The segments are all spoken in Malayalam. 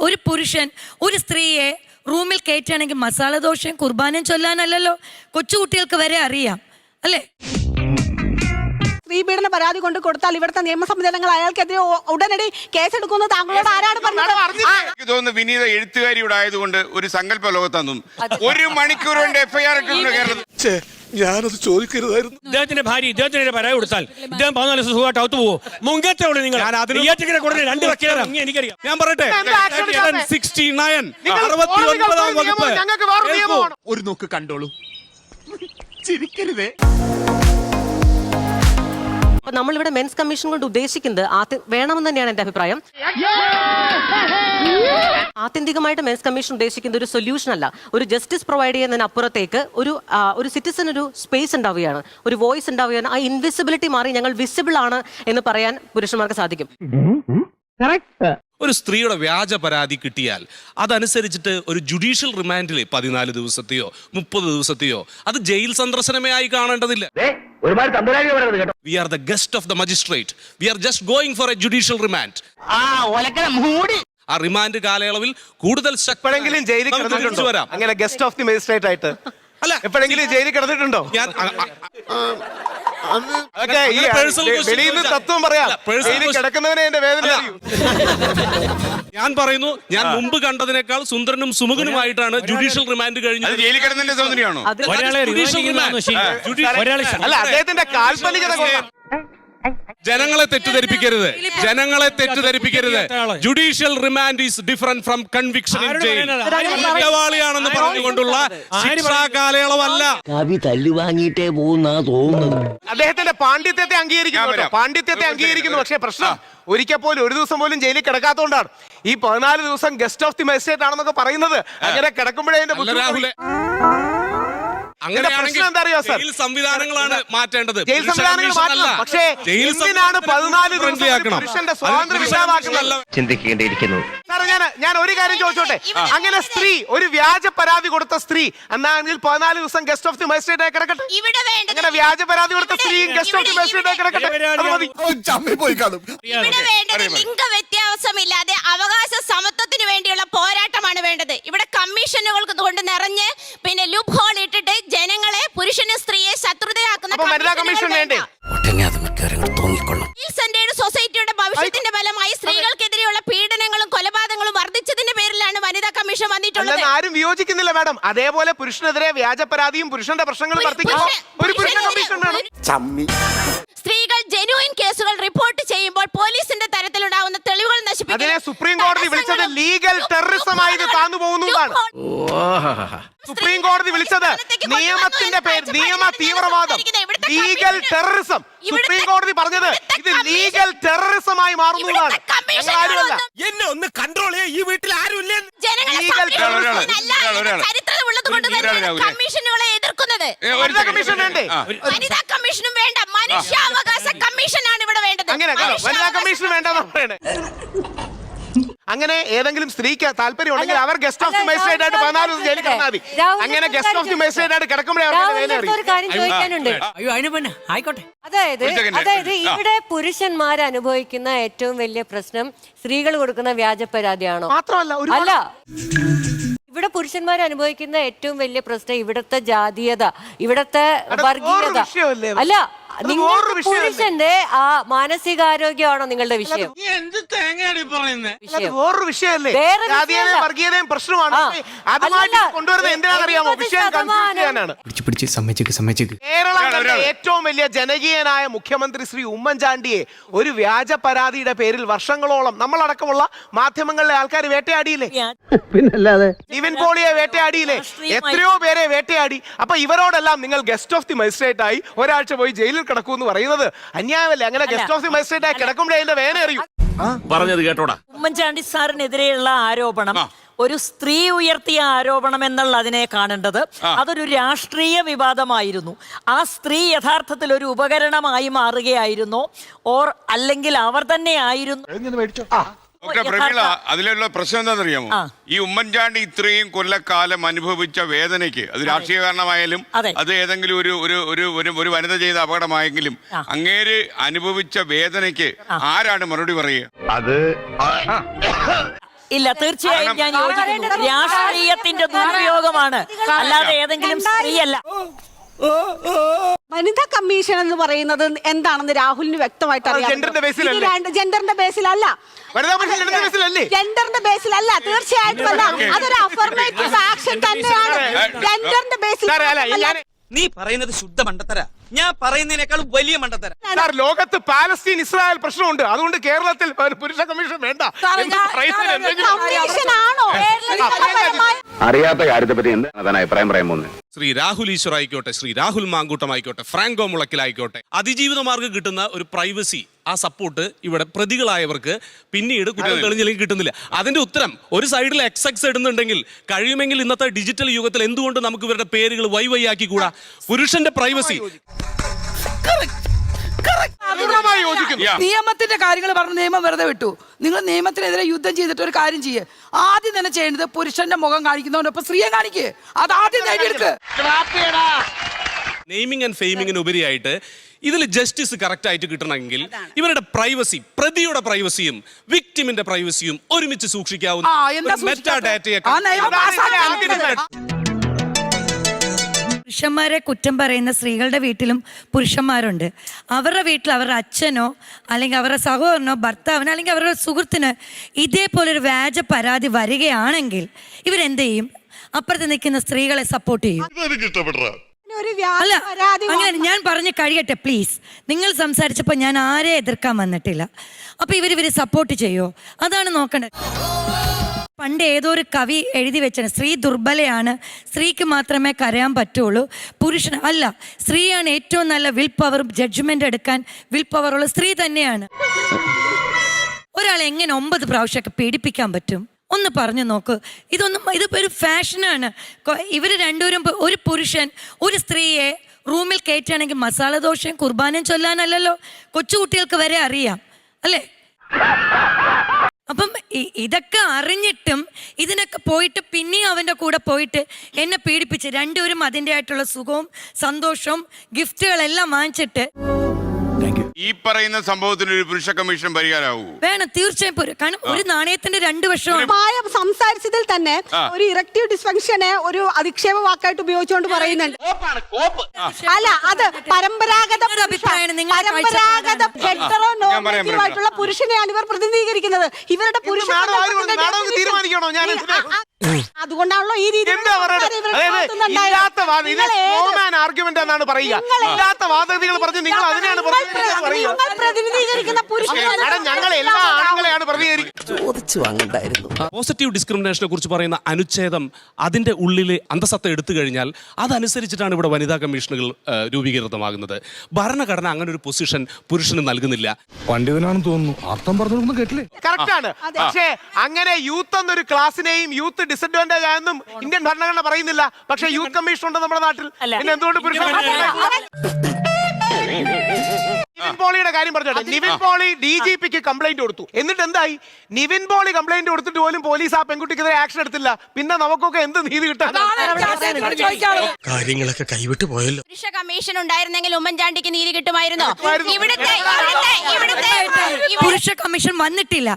ഒരു പുരുഷൻ ഒരു സ്ത്രീയെ റൂമിൽ കയറ്റുകയാണെങ്കിൽ മസാല ദോശയും കുർബാനയും ചൊല്ലാനല്ലല്ലോ. കൊച്ചുകുട്ടികൾക്ക് വരെ അറിയാം അല്ലേ? സ്ത്രീപീഡന പരാതി കൊണ്ട് കൊടുത്താൽ ഇവിടുത്തെ നിയമ സംവിധാനങ്ങൾ അയാൾക്കെതിരെ ഉടനടി കേസെടുക്കുന്നത് താങ്കളോട് ആരാണ് പറഞ്ഞത്? എനിക്ക് തോന്നുന്നു വിനീത എഴുത്തുകാരിയുടെ ആയതുകൊണ്ട് ഒരു സങ്കല്പ ലോകത്താന്നും ഒരു മണിക്കൂർ കൊണ്ട് എഫ്ഐആർ ഇട്ടിട്ടുണ്ട് കേരളത്തിൽ ഞാനത് ചോദിക്കരുതായിരുന്നു. ഇദ്ദേഹത്തിന്റെ ഭാര്യ ഇദ്ദേഹത്തിന്റെ പരാതി കൊടുത്താൽ ഇദ്ദേഹം പതിനാല് ദിവസം സുഖമായിട്ട് അകത്ത് പോകും മുങ്കത്തെ ഉള്ളു നിങ്ങൾ. കൊടുത്ത് രണ്ട് വക്കീലാണ് എനിക്കറിയാം ഞാൻ പറയട്ടെ? സിക്സ്റ്റി നയൻ അറുപത്തി ഒൻപതാം വകുപ്പ്. ഒരു നോക്ക് കണ്ടോളൂ. ചിരിക്കരുതേ. അപ്പൊ നമ്മളിവിടെ മെൻസ് കമ്മീഷൻ കൊണ്ട് ഉദ്ദേശിക്കുന്നത് ആത്യ- വേണമെന്ന് തന്നെയാണ് എന്റെ അഭിപ്രായം. ആത്യന്തികമായിട്ട് മെൻസ് കമ്മീഷൻ ഉദ്ദേശിക്കുന്ന ഒരു സൊല്യൂഷൻ അല്ല. ഒരു ജസ്റ്റിസ് പ്രൊവൈഡ് ചെയ്യുന്നതിന് അപ്പുറത്തേക്ക് ഒരു ഒരു സിറ്റിസൺ ഒരു സ്പേസ് ഉണ്ടാവുകയാണ്. ഒരു വോയിസ് ഉണ്ടാവുകയാണ്. ആ ഇൻവിസിബിലിറ്റി മാറി ഞങ്ങൾ വിസിബിൾ ആണ് എന്ന് പറയാൻ പുരുഷന്മാർക്ക് സാധിക്കും. ഒരു സ്ത്രീയുടെ വ്യാജ പരാതി കിട്ടിയാൽ അതനുസരിച്ചിട്ട് ഒരു ജുഡീഷ്യൽ റിമാൻഡിൽ പതിനാല് ദിവസത്തെയോ മുപ്പത് ദിവസത്തെയോ അത് ജയിൽ സന്ദർശനമേ ആയി കാണേണ്ടതില്ല. ഒരുപാട് തമ്പുരാനി പറയുന്നത് കേട്ടോ. We are the guest of the magistrate we are just going for a judicial remand ആ ഒലക്കല മൂടി. ആ റിമാൻഡ് കാലയളവിൽ കൂടുതൽ എപ്പോഴെങ്കിലും ജയിലിൽ കിടന്നിട്ടുണ്ട്? കിടന്നിട്ടുണ്ടോ അങ്ങനെ ഗസ്റ്റ് ഓഫ് ദി മജിസ്ട്രേറ്റ് ആയിട്ട്? അല്ല. എപ്പോഴെങ്കിലും ജയിലിൽ കിടന്നിട്ടുണ്ടോ? ഞാൻ വെളിയിൽ നിന്ന് തത്വം പറയാം. കിടക്കുന്നവനെ എന്റെ വേദന. ഞാൻ പറയുന്നു ഞാൻ മുമ്പ് കണ്ടതിനേക്കാൾ സുന്ദരനും സുമുഖനുമായിട്ടാണ് ജുഡീഷ്യൽ റിമാൻഡ് കഴിഞ്ഞത്. ജയിലിൽ കിടന്നതിന്റെ സൗന്ദര്യമാണോ ഒരാളെ judicial റിമാൻഡ് അല്ല അദ്ദേഹത്തിന്റെ കാൽപ്പനികത കൊള്ളാം. ജനങ്ങളെ തെറ്റിദ്ധരിപ്പിക്കരുത്. ജനങ്ങളെ തെറ്റിദ്ധരിപ്പിക്കരുത്. Judicial remand is different from conviction in jail? കുറ്റവാളിയാണെന്ന് പറഞ്ഞുകൊണ്ടുള്ള ശിക്ഷാ കാലയളവല്ല. കവി തല്ലു വാങ്ങിയിട്ടേ പോകുന്നാ തോന്നുന്നത്. അദ്ദേഹത്തിന്റെ പാണ്ഡിത്യത്തെ അംഗീകരിക്കുന്നു. പാണ്ഡിത്യത്തെ അംഗീകരിക്കുന്നു. പക്ഷെ പ്രശ്നം ഒരിക്കൽ പോലും ഒരു ദിവസം പോലും ജയിലിൽ കിടക്കാത്തതുകൊണ്ടാണ്. ഈ പതിനാല് ദിവസം ഗസ്റ്റ് ഓഫ് ദി മജിസ്ട്രേറ്റ് ആണെന്നൊക്കെ പറയുന്നത്. അങ്ങനെ കിടക്കുമ്പോഴേ ബുദ്ധിമുട്ട് പ്രശ്നം എന്താ അറിയോ, സർ? ജയിൽ സംവിധാനങ്ങളാണ് മാറ്റേണ്ടത്. ജയിൽ സംവിധാനങ്ങൾ മാറ്റണം. പക്ഷേ എന്തിനാണ് പതിനാല്. പുരുഷന്റെ സ്വാതന്ത്ര്യം ഇല്ലാതാക്കുന്നത് ചിന്തിക്കേണ്ടിയിരിക്കുന്നു. സാർ ഞാൻ ഞാൻ ഒരു കാര്യം ചോദിച്ചോട്ടെ? അങ്ങനെ സ്ത്രീ ഒരു വ്യാജ പരാതി കൊടുത്ത സ്ത്രീ എന്നാണെങ്കിൽ പതിനാല് ദിവസം ഗസ്റ്റ് ഓഫ് ദി മജിസ്ട്രേറ്റ് ആയി കിടക്കട്ടെ? അങ്ങനെ വ്യാജ പരാതി കൊടുത്ത സ്ത്രീയും ഗസ്റ്റ് ഓഫ് ദി മജിസ്ട്രേറ്റ് ആയി കിടക്കട്ടെ? ലിംഗ വ്യത്യാസമില്ലാതെ അവകാശ സമത്വത്തിന് വേണ്ടിയുള്ള പോരാട്ടമാണ് വേണ്ടത്. ഇവിടെ കമ്മീഷനുകൾ കൊണ്ട് നിറഞ്ഞ് പിന്നെ ലുബ് ഹോൾ ഇട്ടിട്ട് ജനങ്ങളെ പുരുഷനെ സ്ത്രീയെ ശത്രുതയാക്കുന്ന അപ്പൊ വനിതാ കമ്മീഷൻ വേണ്ടേ. സെന്റേഡ് സൊസൈറ്റിയുടെ ഭവിഷ്യത്തിന്റെ ഫലമായി സ്ത്രീകൾക്കെതിരെയുള്ള പീഡനങ്ങളും കൊലപാതകങ്ങളും വർദ്ധിച്ചതിന്റെ പേരിലാണ് വനിതാ കമ്മീഷൻ വന്നിട്ടുള്ളത്. ആരും വിയോജിക്കുന്നില്ല മാഡം. അതേപോലെ പുരുഷനെതിരെ വ്യാജ പരാതിയും പുരുഷന്റെ പ്രശ്നങ്ങളും വർദ്ധിക്കുമ്പോൾ ഒരു പുരുഷ കമ്മീഷൻ വേണം. സ്ത്രീകൾ ജനുവൻ കേസുകൾ റിപ്പോർട്ട് ചെയ്യുമ്പോൾ പോലീസിന്റെ സുപ്രീം കോടതി വിളിച്ചത് ലീഗൽ ടെററിസം ഇത് താന്നു പോകുന്നതാണ് സുപ്രീം കോടതി വിളിച്ചത് നിയമത്തിന്റെ പേര് നിയമ തീവ്രവാദം. ലീഗൽ ടെററിസം സുപ്രീം കോടതി പറഞ്ഞത് ഇത് ലീഗൽ ടെററിസമായി മാറുന്നതാണ് ഞങ്ങൾ ആരുമല്ല എന്നെ ഒന്ന് കൺട്രോൾ ചെയ്യാൻ ഈ വീട്ടിൽ ആരുമില്ല ജനങ്ങളെ ലീഗൽ. കമ്മീഷനുകളെ എതിർക്കുന്നത്. കമ്മീഷൻ വേണ്ടേ? വനിതാ കമ്മീഷനും വേണ്ട. മനുഷ്യാവകാശ കമ്മീഷനാണ് ഇവിടെ വേണ്ടത്. അങ്ങനെ വനിതാ കമ്മീഷൻ വേണ്ടെന്ന് പറയണേ. അങ്ങനെ ഏതെങ്കിലും സ്ത്രീക്ക് താല്പര്യം ഉണ്ടെങ്കിൽ അവർ ഗസ്റ്റ് ഓഫ് ദി മജിസ്ട്രേറ്റ് ആയിട്ട് പതിനാല് ദിവസം ജയിലിൽ കിടന്നാൽ മതി. അങ്ങനെ ഗസ്റ്റ് ഓഫ് ദി മജിസ്ട്രേറ്റ് ആയിട്ട് കിടക്കുമ്പോഴേ ഒരു കാര്യം ചോദിക്കാനുണ്ട്. അയ്യോ അതിന് പിന്നെ ആയിക്കോട്ടെ. അതായത് അതായത് ഇവിടെ പുരുഷന്മാർ അനുഭവിക്കുന്ന ഏറ്റവും വലിയ പ്രശ്നം സ്ത്രീകൾ കൊടുക്കുന്ന വ്യാജ പരാതിയാണോ? മാത്രമല്ല അല്ല. ഇവിടെ പുരുഷന്മാർ അനുഭവിക്കുന്ന ഏറ്റവും വലിയ പ്രശ്നം ഇവിടത്തെ ജാതീയത ഇവിടത്തെ വർഗീയത? അല്ല നിങ്ങൾ പുരുഷന്റെ ആ മാനസികാരോഗ്യമാണോ നിങ്ങളുടെ വിഷയം? വേറൊരു വിഷയമല്ലേ? വിഷയമല്ല. വർഗീയതയും പ്രശ്നമാണ്. അതുമായിട്ട് കൊണ്ടുവരുന്നത് എന്തിനാണെന്നറിയാമോ? എൺപത് വിഷയം കൺഫ്യൂസ് ചെയ്യാനാണ്. പിടിച്ച് പിടിച്ച് സമ്മതിച്ചേക്ക് സമ്മതിച്ചേക്ക്. കേരളം ഒരാൾ, കണ്ട ഒരാൾ. ഏറ്റവും വലിയ ജനകീയനായ മുഖ്യമന്ത്രി ശ്രീ ഉമ്മൻചാണ്ടിയെ ഒരു വ്യാജ പരാതിയുടെ പേരിൽ വർഷങ്ങളോളം നമ്മളടക്കമുള്ള മാധ്യമങ്ങളിലെ ആൾക്കാർ വേട്ടയാടിയില്ലേ? പിന്നല്ലാതെ. നിവിൻ പോളിയെ വേട്ടയാടിയില്ലേ? എത്രയോ പേരെ വേട്ടയാടി. അപ്പൊ ഇവരോടെല്ലാം നിങ്ങൾ ഗസ്റ്റ് ഓഫ് ദി മജിസ്ട്രേറ്റ് ആയി ഒരാഴ്ച പോയി ജയിലിൽ കിടക്കൂ എന്ന് പറയുന്നത്? അന്യായമല്ലേ? അങ്ങനെ ഗസ്റ്റ് ഓഫ് ദി മജിസ്ട്രേറ്റ് ആയി കിടക്കുമ്പോഴേ അതിന്റെ വേന അറിയൂ. പറഞ്ഞത് കേട്ടോടാ. ഉമ്മൻചാണ്ടി സാറിനെതിരെയുള്ള ആരോപണം ഒരു സ്ത്രീ ഉയർത്തിയ ആരോപണം എന്നുള്ള അതിനെ കാണേണ്ടത് അതൊരു രാഷ്ട്രീയ വിവാദമായിരുന്നു. ആ സ്ത്രീ യഥാർത്ഥത്തിൽ ഒരു ഉപകരണമായി മാറുകയായിരുന്നു. ഓർ അല്ലെങ്കിൽ അവർ തന്നെ ആയിരുന്നു. ഒക്കെ പ്രമീള അതിലുള്ള പ്രശ്നം എന്താണെന്നറിയാമോ? ഈ ഉമ്മൻചാണ്ടി ഇത്രയും കൊല്ലക്കാലം അനുഭവിച്ച വേദനയ്ക്ക് അത് രാഷ്ട്രീയ കാരണമായാലും അത്. ഏതെങ്കിലും ഒരു ഒരു ഒരു ഒരു വനിത ചെയ്ത അപകടമായെങ്കിലും അങ്ങേര് അനുഭവിച്ച വേദനയ്ക്ക് ആരാണ് മറുപടി പറയുക? അത് ഇല്ല തീർച്ചയായും ഞാൻ യോജിക്കുന്നു. രാഷ്ട്രീയത്തിന്റെ ദുരുപയോഗമാണ്. അല്ലാതെ ഏതെങ്കിലും സ്ത്രീയല്ല. വനിതാ കമ്മീഷൻ എന്ന് പറയുന്നത് എന്താണെന്ന് രാഹുലിന് വ്യക്തമായിട്ട് അറിയാം ജെൻഡറിന്റെ ബേസിലല്ലേ? ജെൻഡറിന്റെ ബേസിലല്ല തീർച്ചയായിട്ടും അല്ല അതൊരു അഫർമേറ്റീവ് ആക്ഷൻ തന്നെയാണ് ജെൻഡറിന്റെ ബേസിൽ നീ പറയുന്നത് ശുദ്ധ മണ്ടത്തര ഞാൻ പറയുന്നതിനേക്കാളും വലിയ മണ്ടത്തര സാർ ലോകത്ത് പാലസ്തീൻ ഇസ്രായേൽ പ്രശ്നമുണ്ട് അതുകൊണ്ട് കേരളത്തിൽ പുരുഷ കമ്മീഷൻ വേണ്ട അറിയാത്ത കാര്യത്തെ പറ്റി എന്താണ് അഭിപ്രായം പറയാൻ പോകുന്നത് ശ്രീ രാഹുൽ ഈശ്വർ ആയിക്കോട്ടെ ശ്രീ രാഹുൽ മാങ്കൂട്ടം ആയിക്കോട്ടെ ഫ്രാങ്കോ മുളക്കിലായിക്കോട്ടെ അതിജീവിത മാർഗം കിട്ടുന്ന ഒരു പ്രൈവസി ആ സപ്പോർട്ട് ഇവിടെ പ്രതികളായവർക്ക് പിന്നീട് കുറ്റം തെളിഞ്ഞില്ലെങ്കിൽ കിട്ടുന്നില്ല. അതിന്റെ ഉത്തരം ഒരു സൈഡിൽ എക്സ് എക്സ് ഇടുന്നുണ്ടെങ്കിൽ കഴിയുമെങ്കിൽ ഇന്നത്തെ ഡിജിറ്റൽ യുഗത്തിൽ എന്തുകൊണ്ട് നമുക്ക് ഇവരുടെ പേരുകൾ വൈ വൈ ആക്കി കൂടാ? പുരുഷന്റെ പ്രൈവസി യോജിക്കുന്നു നിയമത്തിന്റെ കാര്യങ്ങൾ പറഞ്ഞ് നിയമം വെറുതെ വിട്ടു. നിങ്ങൾ നിയമത്തിനെതിരെ യുദ്ധം ചെയ്തിട്ട് ഒരു കാര്യം ചെയ്യേ. ആദ്യം തന്നെ ചെയ്യേണ്ടത് പുരുഷന്റെ മുഖം കാണിക്കുന്നവനൊപ്പം സ്ത്രീയെ കാണിക്കേ. അത് ആദ്യം നേടിയെടുക്ക് നെയിമിംഗ് ആൻഡ് ഫെയിമിങ്ങിന് ഉപരിയായിട്ട് ഇതിൽ ജസ്റ്റിസ് കറക്റ്റ് ആയിട്ട് കിട്ടണമെങ്കിൽ ഇവരുടെ പ്രൈവസി പ്രതിയുടെ പ്രൈവസിയും വിക്ടിമിന്റെ പ്രൈവസിയും ഒരുമിച്ച് സൂക്ഷിക്കാവുന്ന മെറ്റാ സൂക്ഷിക്കാത്തത്? പുരുഷന്മാരെ കുറ്റം പറയുന്ന സ്ത്രീകളുടെ വീട്ടിലും പുരുഷന്മാരുണ്ട്. അവരുടെ വീട്ടിൽ അവരുടെ അച്ഛനോ അല്ലെങ്കിൽ അവരുടെ സഹോദരനോ ഭർത്താവിനോ അല്ലെങ്കിൽ അവരുടെ സുഹൃത്തിനോ ഇതേപോലൊരു വ്യാജ പരാതി വരികയാണെങ്കിൽ ഇവരെന്ത് ചെയ്യും? അപ്പുറത്ത് നിൽക്കുന്ന സ്ത്രീകളെ സപ്പോർട്ട് ചെയ്യും. ഒരു വ്യാജ അല്ല പരാതി അങ്ങനെ ഞാൻ പറഞ്ഞ് കഴിയട്ടെ പ്ലീസ് നിങ്ങൾ സംസാരിച്ചപ്പോൾ ഞാൻ ആരെ എതിർക്കാൻ വന്നിട്ടില്ല. അപ്പൊ ഇവർ ഇവർ സപ്പോർട്ട് ചെയ്യുമോ അതാണ് നോക്കേണ്ടത്. പണ്ട് ഏതോ ഒരു കവി എഴുതി വെച്ചാണ് സ്ത്രീ ദുർബലയാണ് സ്ത്രീക്ക് മാത്രമേ കരയാൻ പറ്റുള്ളൂ. പുരുഷൻ അല്ല സ്ത്രീയാണ് ഏറ്റവും നല്ല വിൽ പവർ ജഡ്ജ്മെന്റ് എടുക്കാൻ വിൽ പവറുള്ള സ്ത്രീ തന്നെയാണ്. ഒരാളെ എങ്ങനെ ഒമ്പത് പ്രാവശ്യമൊക്കെ പീഡിപ്പിക്കാൻ പറ്റും? ഒന്ന് പറഞ്ഞു നോക്ക്. ഇതൊന്നും ഇതിപ്പോൾ ഒരു ഫാഷനാണ് ഇവർ രണ്ടുപേരും ഒരു പുരുഷൻ ഒരു സ്ത്രീയെ റൂമിൽ കയറ്റുകയാണെങ്കിൽ മസാല ദോശയും കുർബാനയും ചൊല്ലാനല്ലല്ലോ. കൊച്ചുകുട്ടികൾക്ക് വരെ അറിയാം അല്ലേ? ഇതൊക്കെ അറിഞ്ഞിട്ടും ഇതിനൊക്കെ പോയിട്ട് പിന്നെയും അവന്റെ കൂടെ പോയിട്ട് എന്നെ പീഡിപ്പിച്ച് രണ്ടുപേരും അതിന്റെ ആയിട്ടുള്ള സുഖവും സന്തോഷവും ഗിഫ്റ്റുകളെല്ലാം വാങ്ങിച്ചിട്ട് ഈ പറയുന്ന സംഭവത്തിന് ഒരു പുരുഷ കമ്മീഷൻ പരിഹാരമാവൂ വേണം തീർച്ചയായും പോരും. കാരണം ഒരു നാണയത്തിന്റെ രണ്ട് വർഷമാണ് സംസാരിച്ചതിൽ തന്നെ ഒരു ഇറക്റ്റീവ് ഡിസ്ഫങ്ഷനെ ഒരു അധിക്ഷേപ വാക്കായിട്ട് ഉപയോഗിച്ചുകൊണ്ട് പറയുന്നുണ്ട് അല്ല അത് പരമ്പരാഗത നിങ്ങളുടെ അഭിപ്രായമാണ്, നിങ്ങളുടെ പരമ്പരാഗത. ഹെറ്ററോ ഞാൻ നോർമേറ്റീവ് ആയിട്ടുള്ള പുരുഷനെയാണ് ഇവർ പ്രതിനിധീകരിക്കുന്നത് ഇവരുടെ പുരുഷ മാഡം ആര് പറഞ്ഞു? മാഡം ഒന്ന് തീരുമാനിക്കണോ? ഞാൻ എന്തിനാ? അതുകൊണ്ടാണല്ലോ ഈ രീതി ഇല്ലാത്ത വാദം ഇത് സ്ട്രോമാൻ ആർഗ്യുമെന്റ് എന്നാണ് പറയുക. ഇല്ലാത്ത വാദഗതികൾ പറഞ്ഞ് നിങ്ങൾ അതിനെയാണ് പ്രതിനിധീകരിക്കുന്ന ഞങ്ങൾ എല്ലാ ആണുങ്ങളെയാണ് ചോദിച്ചു വാങ്ങണ്ടായിരുന്നു. പോസിറ്റീവ് ഡിസ്ക്രിമിനേഷനെ കുറിച്ച് പറയുന്ന അനുച്ഛേദം അതിന്റെ ഉള്ളിലെ അന്തസത്ത എടുത്തു കഴിഞ്ഞാൽ അതനുസരിച്ചിട്ടാണ് ഇവിടെ വനിതാ കമ്മീഷനുകൾ രൂപീകൃതമാകുന്നത്. ഭരണഘടന അങ്ങനെ ഒരു പൊസിഷൻ പുരുഷന് നൽകുന്നില്ല. പണ്ഡിതനാണെന്ന് തോന്നുന്നു. അർത്ഥം പറഞ്ഞു കേട്ടില്ലേ? കറക്റ്റ് ആണ്. പക്ഷേ അങ്ങനെ യൂത്ത് എന്നൊരു ക്ലാസ്സിനെയും യൂത്ത് ഡിസഡ്വാന്റേജ് ആയെന്നും ഇന്ത്യൻ ഭരണഘടന പറയുന്നില്ല. പക്ഷേ യൂത്ത് കമ്മീഷൻ ഉണ്ട് നമ്മുടെ നാട്ടിൽ. പിന്നെ എന്തുകൊണ്ട് പുരുഷൻ നിവിൻ പോളിയുടെ കാര്യം പറഞ്ഞോട്ടെ. നിവിൻ പോളി ഡി ജി പിക്ക് കംപ്ലൈന്റ് കൊടുത്തു. എന്നിട്ട് എന്തായി നിവിൻ പോളി കംപ്ലൈന്റ് കൊടുത്തിട്ട് പോലും പോലീസ് ആ പെൺകുട്ടിക്കെതിരെ ആക്ഷൻ എടുത്തില്ല. പിന്നെ നമുക്കൊക്കെ എന്ത് നീതി കിട്ടാൻ? കാര്യങ്ങളൊക്കെ കൈവിട്ട് പോയല്ലോ. പുരുഷ കമ്മീഷൻ ഉണ്ടായിരുന്നെങ്കിൽ ഉമ്മൻചാണ്ടിക്ക് നീതി കിട്ടുമായിരുന്നോ. ഇവിടുത്തെ ഇവിടുത്തെ ഇവിടുത്തെ പുരുഷ കമ്മീഷൻ വന്നിട്ടില്ല.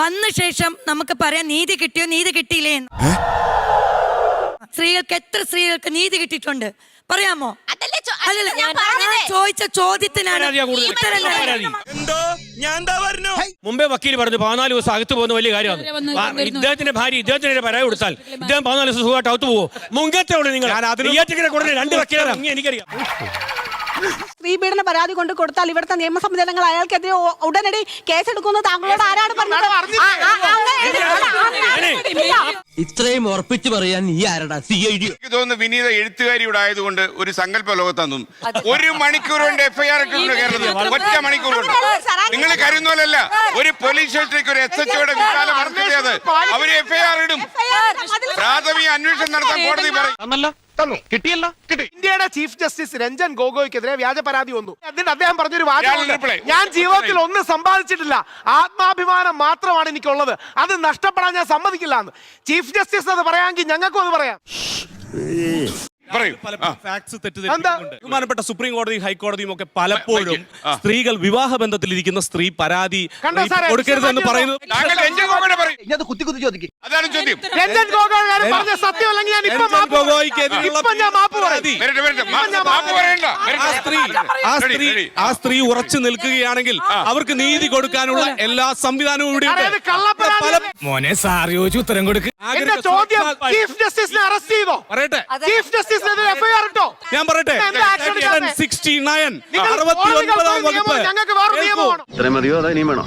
വന്ന ശേഷം നമുക്ക് പറയാം നീതി കിട്ടിയോ നീതി കിട്ടിയില്ലേ എന്ന് സ്ത്രീകൾക്ക് എത്ര സ്ത്രീകൾക്ക് നീതി കിട്ടിയിട്ടുണ്ട്? പറയാമോ? അല്ലല്ല ഞാൻ ചോദിച്ച ചോദ്യത്തിനാണ്. ഉത്തരം തരാൻ. എന്തോ? ഞാൻ എന്താ പറഞ്ഞു? മുമ്പേ വക്കീൽ പറഞ്ഞു പതിനാല് ദിവസം അകത്ത് പോകുന്ന വലിയ കാര്യമാണ്. ആ, ഇദ്ദേഹത്തിന്റെ ഭാര്യ ഇദ്ദേഹത്തിന്റെ പരാതി കൊടുത്താൽ ഇദ്ദേഹം പതിനാല് ദിവസം സുഖമായിട്ട് അകത്ത് പോകും. മുങ്കത്തെ ഉള്ളു നിങ്ങൾ. ഞാൻ അതിന് നെയ്യാറ്റിക്കര കൂടുതൽ രണ്ട് വക്കീലാണ് ഇനി എനിക്കറിയാം സ്ത്രീപീഡന പരാതി കൊണ്ട് കൊടുത്താൽ ഇവിടുത്തെ നിയമസംവിധാനങ്ങൾ അയാൾക്കെതിരെ ഉടനടി കേസെടുക്കുമെന്ന് താങ്കളോട് ആരാണ് പറഞ്ഞത്. ഇത്രയും ഉറപ്പിച്ചു പറയാൻ ഈ ആരടാ? സി ഐ ഡി തോന്നുന്നു വിനീത എഴുത്തുകാരിയുടെ ആയതുകൊണ്ട് ഒരു സങ്കല്പ ലോകത്തൊന്നും ഒരു മണിക്കൂർ കൊണ്ട് എഫ്ഐആർ ഇട്ടിട്ടുണ്ട് കേരളത്തിൽ. ഒറ്റ മണിക്കൂർ കൊണ്ട്. നിങ്ങൾ കരുതുന്നതല്ല ഒരു പോലീസ് സ്റ്റേഷനിലേക്ക് ഒരു എസ് എച്ച് ഒയുടെ വിശാല മനസ്സിലെ അവർ എഫ്ഐആർ ഇടും. പ്രാഥമിക അന്വേഷണം നടത്താൻ കോടതി പറയും. തന്നു. കിട്ടിയല്ലോ. കിട്ടി. ഇന്ത്യയുടെ ചീഫ് ജസ്റ്റിസ് രഞ്ജൻ ഗോഗോയ്ക്കെതിരെ വ്യാജ പരാതി വന്നു. എന്നിട്ട് അദ്ദേഹം പറഞ്ഞൊരു വാചകമുണ്ട് reply. ഞാൻ ജീവിതത്തിൽ ഒന്നും സമ്പാദിച്ചിട്ടില്ല. ആത്മാഭിമാനം മാത്രമാണ് എനിക്കുള്ളത്. അത് നഷ്ടപ്പെടാൻ ഞാൻ സമ്മതിക്കില്ല എന്ന്. ചീഫ് ജസ്റ്റിസ് അത് പറയാമെങ്കിൽ ഞങ്ങൾക്കും അത് പറയാം. പറയൂ. ബഹുമാനപ്പെട്ട സുപ്രീം കോടതിയും ഹൈക്കോടതിയും ഒക്കെ പലപ്പോഴും സ്ത്രീകൾ വിവാഹ ബന്ധത്തിൽ ബന്ധത്തിലിരിക്കുന്ന സ്ത്രീ പരാതി കൊടുക്കരുത് എന്ന് കൊടുക്കരുതെന്ന് പറയുന്നത് താങ്കൾ രഞ്ജൻ ഗോഗോയുടെ പറയും. ഇനി അത് കുത്തി കുത്തി ചോദിക്കും. അതാണ് ചോദ്യം. രഞ്ജൻ ഗോഗോയ് പറഞ്ഞ സത്യമല്ലെങ്കിൽ ഞാൻ ഇപ്പൊ മാപ്പ് പറയും. ഇപ്പൊ ഞാൻ മാപ്പ് പറയും. പരാതി. വരട്ടെ വരട്ടെ. മാപ്പ് പറയണ്ട ആ സ്ത്രീ ആ സ്ത്രീ ആ സ്ത്രീ ഉറച്ചു നിൽക്കുകയാണെങ്കിൽ അവർക്ക് നീതി കൊടുക്കാനുള്ള എല്ലാ സംവിധാനവും ഇവിടെ അതായത് കള്ളപ്പരാതി മോനെ സാർ ചോദിച്ചു ഉത്തരം കൊടുക്ക്. എന്റെ ചോദ്യം ചീഫ് ജസ്റ്റിസിനെ അറസ്റ്റ് ചെയ്തോ? പറയട്ടെ. ചീഫ് ജസ്റ്റിസിനെതിരെ എഫ്ഐആർ ഇട്ടോ ഞാൻ പറയട്ടെ? സിക്സ്റ്റി നയൻ അറുപത്തി ഒൻപതാം വകുപ്പ് ഞങ്ങൾക്ക് വേറെ കേൾക്കൂ. ഇത്രയും മതിയോ? അതോ ഇനിയും വേണോ?